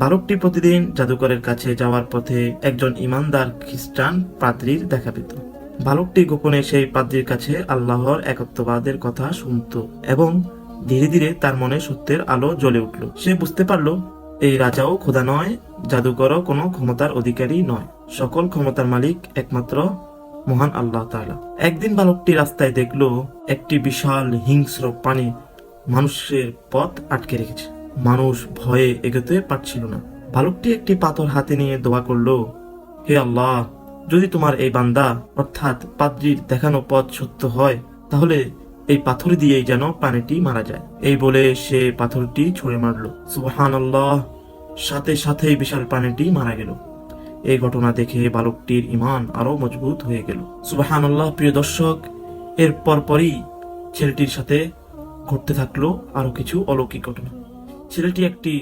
বালকটি প্রতিদিন জাদুকরের কাছে যাওয়ার পথে একজন ইমানদার খ্রিস্টান পাদ্রির দেখা পেত। বালকটি গোপনে সেই পাদ্রির কাছে আল্লাহর একত্ববাদের কথা শুনত এবং ধীরে ধীরে তার মনে সত্যের আলো জ্বলে উঠল। সে বুঝতে পারল, এই রাজাও খোদা নয়, জাদুকরও কোনো ক্ষমতার অধিকারী নয়। সকল ক্ষমতার মালিক একমাত্র মহান আল্লাহ তাআলা। একদিন বালকটি রাস্তায় দেখল, একটি বিশাল হিংস্র প্রাণী মানুষের পথ আটকে রেখেছে। মানুষ ভয়ে এগোতে পারছিল না। বালকটি একটি পাথর হাতে নিয়ে দোয়া করল, হে আল্লাহ, যদি তোমার এই বান্দা অর্থাৎ পাদ্রির দেখানো পথ সত্য হয়, তাহলে এই পাথর দিয়েই যেন প্রাণীটি মারা যায়। এই বলে সে পাথরটি ছুঁড়ে মারলো। সুবহান আল্লাহ সাথে সাথেই বিশাল প্রাণীটি মারা গেল। এই ঘটনা দেখে বালকটির ইমান আরও মজবুত হয়ে গেল। সুবাহান আল্লাহ প্রিয় দর্শক, এর পরপরই ছেলেটির সাথে ঘটতে থাকল আরও কিছু অলৌকিক ঘটনা। ছেলেটি একটি